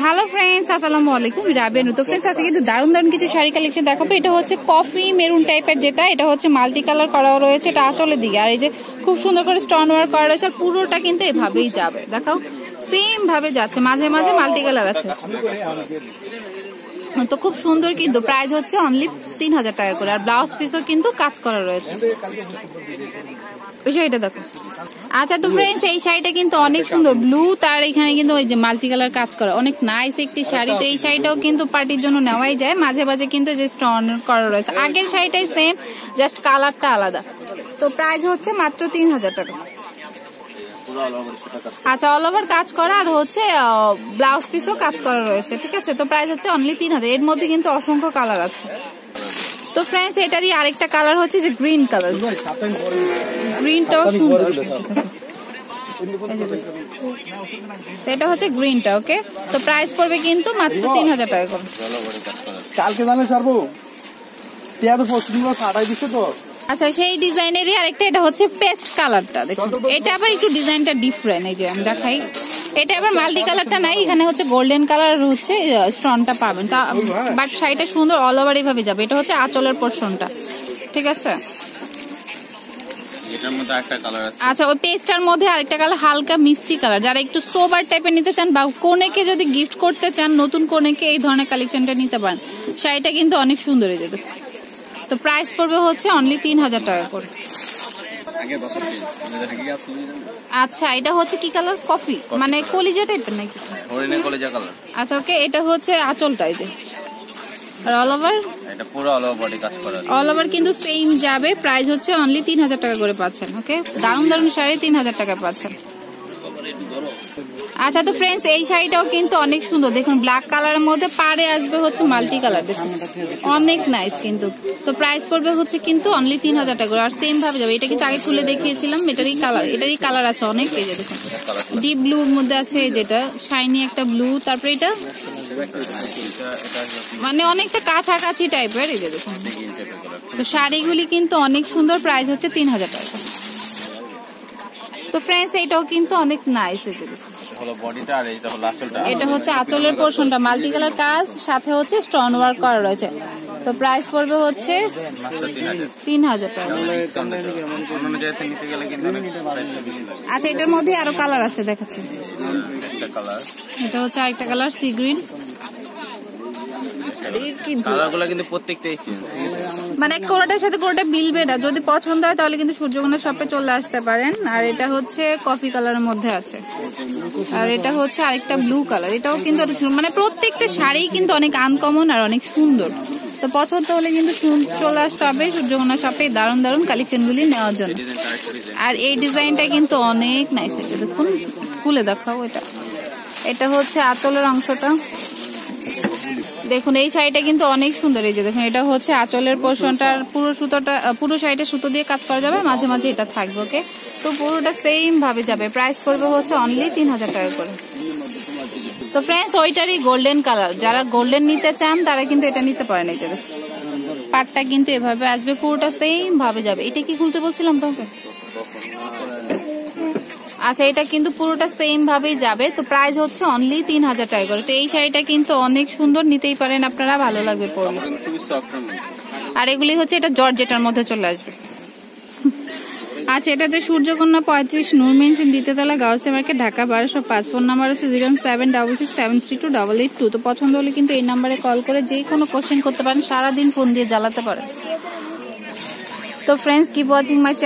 Hello friends আসসালামু আলাইকুম রাবেনু তো ফ্রেন্ডস আজকে কিন্তু দারুণ দারুণ কিছু শাড়ি কালেকশন দেখাবো। এটা হচ্ছে কফি মেরুন টাইপের যেটা, এটা হচ্ছে মাল্টি কালার করা রয়েছে, এটা আঁচলের দিকে। আর এই যে খুব সুন্দর করে স্টোন ওয়ার্ক করা রয়েছে, আর পুরোটা কিন্তু এভাবেই যাবে। দেখাও। সেম ভাবে যাচ্ছে, মাঝে মাঝে মাল্টি কালার আছে। তো খুব সুন্দর কিন্তু প্রাইস হচ্ছে অনলি তিন হাজার টাকা করে। আর ব্লাউজ পিসও কিন্তু কাজ করা রয়েছে। ওই শাড়িটা আচ্ছা তো ফ্রেন্ডস এই শাড়িটা কিন্তু অনেক সুন্দর। ব্লু তার এখানে কিন্তু ওই যে মাল্টি কালার কাজ করা। অনেক নাইস একটি শাড়ি। তো এই শাড়িটাও কিন্তু পার্টির জন্য নেওয়াই যায়। মাঝে মাঝে কিন্তু যে স্টোন করা রয়েছে। আগের শাড়িটাই সেম জাস্ট কালারটা আলাদা। তো প্রাইস হচ্ছে মাত্র তিন হাজার টাকা। আচ্ছা অল ওভার কাজ করা আর হচ্ছে ব্লাউজ পিসও কাজ করা রয়েছে, ঠিক আছে? তো প্রাইস হচ্ছে অনলি তিন হাজার। এর মধ্যে কিন্তু অসংখ্য কালার আছে। তো ফ্রেন্ডস এটারই আরেকটা কালার হচ্ছে যে গ্রিন কালার গ্রিনটাও সুন্দর। এটা হচ্ছে গ্রিনটা ওকে তো প্রাইস পড়বে কিন্তু মাত্র তিন হাজার টাকা করে। কালকে জানে সারবো। পঁচিশ দিন ফাটাই দিচ্ছে তো। আচ্ছা সেই ডিজাইনেরই আরেকটা এটা হচ্ছে পেস্ট কালারটা দেখুন। এটা আবার একটু ডিজাইনটা ডিফারেন্ট এই যে আমি দেখাই। এটা আবার মাল্টি কালারটা নাই এখানে হচ্ছে গোল্ডেন কালার হচ্ছে স্টোনটা পাবেন। তা বাট শাড়িটা সুন্দর অল ওভার এইভাবে যাবে। এটা হচ্ছে আঁচলের পোর্শনটা ঠিক আছে? এটার মধ্যে একটা কালার আছে। আচ্ছা ওই পেস্টটার মধ্যে আরেকটা কালার হালকা মিষ্টি কালার যারা একটু সোবার টাইপের নিতে চান বা কোনেকে যদি গিফট করতে চান নতুন কোনেকে এই ধরনের কালেকশনটা নিতে পারেন। শাড়িটা কিন্তু অনেক সুন্দর এই যে দেখুন। তো প্রাইস পড়বে হচ্ছে অনলি তিন হাজার টাকা করে। আছে আচ্ছা এটা হচ্ছে কি কালার কফি। মানে কলিজা টাইপের নাকি? আচ্ছা ওকে এটা হচ্ছে আঁচলটা এই যে। আর অল ওভার এটা পুরো অল বডি কাজ করা। অল ওভার কিন্তু সেম যাবে প্রাইস হচ্ছে অনলি তিন হাজার টাকা করে পাচ্ছেন ওকে দারুণ দারুণ শাড়ি তিন হাজার টাকা পাচ্ছেন। আচ্ছা তো ফ্রেন্ডস এই শাড়িটাও কিন্তু অনেক সুন্দর। দেখুন ব্ল্যাক কালারের মধ্যে পাড়ে আসবে হচ্ছে মাল্টি কালার দেখুন, অনেক নাইস কিন্তু। তো প্রাইস পড়বে হচ্ছে কিন্তু অনলি তিন হাজার টাকা করে। আর সেম ভাবে যাবে। এটা কিন্তু আগে খুলে দেখিয়েছিলাম, এটারই কালার এটারই কালার আছে অনেক যে দেখুন। ডিপ ব্লুর মধ্যে আছে যেটা শাইনি একটা ব্লু তারপরে এটা মানে অনেকটা কাছাকাছি টাইপের এই যে দেখুন। তো শাড়িগুলি কিন্তু অনেক সুন্দর প্রাইস হচ্ছে তিন হাজার টাকা। তো ফ্রেন্ডস এটাও কিন্তু অনেক নাইস আর এটা হচ্ছে আঁচলের পোর্শনটা মাল্টি কালার কাজ সাথে হচ্ছে স্টোন ওয়ার্ক করা রয়েছে। তো প্রাইস পড়বে হচ্ছে তিন হাজার টাকা। আচ্ছা এটার মধ্যে আরও কালার আছে দেখাচ্ছি। এটা হচ্ছে আরেকটা কালার সি গ্রিন কালারগুলো কিন্তু প্রত্যেকটাই চেঞ্জ মানে কোনোটার সাথে কোনোটা মিলবে না। যদি পছন্দ হয় তাহলে কিন্তু সূর্যকোনা শপে চলে আসতে পারেন। আর এটা হচ্ছে কফি কালারের মধ্যে আছে। আর এটা হচ্ছে আরেকটা ব্লু কালার এটাও কিন্তু। মানে প্রত্যেকটা শাড়ি কিন্তু অনেক আনকমন আর অনেক সুন্দর। তো পছন্দ হলে কিন্তু চলে আসতে হবে সূর্যকোনা শপে। দারুণ দারুণ কালেকশন গুলি নেওয়ার জন্য। আর এই ডিজাইনটা কিন্তু অনেক নাইস এটা দেখুন খুলে দেখাও এটা। এটা হচ্ছে আতলের অংশটা। দেখুন এই শাড়িটা কিন্তু অনেক সুন্দর। এই যে দেখুন এটা হচ্ছে আঁচলের পোর্শনটার পুরো সুতোটা পুরো শাড়িটা সুতো দিয়ে কাজ করা যাবে মাঝে মাঝে এটা থাকবে ওকে? তো পুরোটা সেম ভাবে যাবে। প্রাইস পড়বে হচ্ছে অনলি তিন হাজার টাকা করে। তো ফ্রেন্ডস ওইটারই গোল্ডেন কালার যারা গোল্ডেন নিতে চান তারা কিন্তু এটা নিতে পারেন এই যে পাটটা কিন্তু এভাবে আসবে পুরোটা সেম ভাবে যাবে। এটা কি খুলতে বলছিলাম তোমাকে? আচ্ছা এটা কিন্তু পুরোটা সেম ভাবেই যাবে। তো প্রাইস হচ্ছে অনলি তিন হাজার টাকা করে। তো এই শাড়িটা কিন্তু অনেক সুন্দর নিতেই পারেন আপনারা ভালো লাগবে পরলে। আর এগুলি হচ্ছে এটা জর্জেটার মধ্যে চলে আসবে। আচ্ছা এটা যে সূর্যকন্যা পঁয়ত্রিশ নূর মেনশন দ্বিতীয়তলা গাউসে মার্কেট ঢাকা বারোশো পাঁচ। ফোন নাম্বার হচ্ছে zero seven double six seven three two double eight two. তো পছন্দ হলে কিন্তু এই নাম্বারে কল করে যে কোনো কোশ্চেন করতে পারেন সারাদিন ফোন দিয়ে জ্বালাতে পারেন। তো ফ্রেন্ডস কিপ ওয়াচিং মাই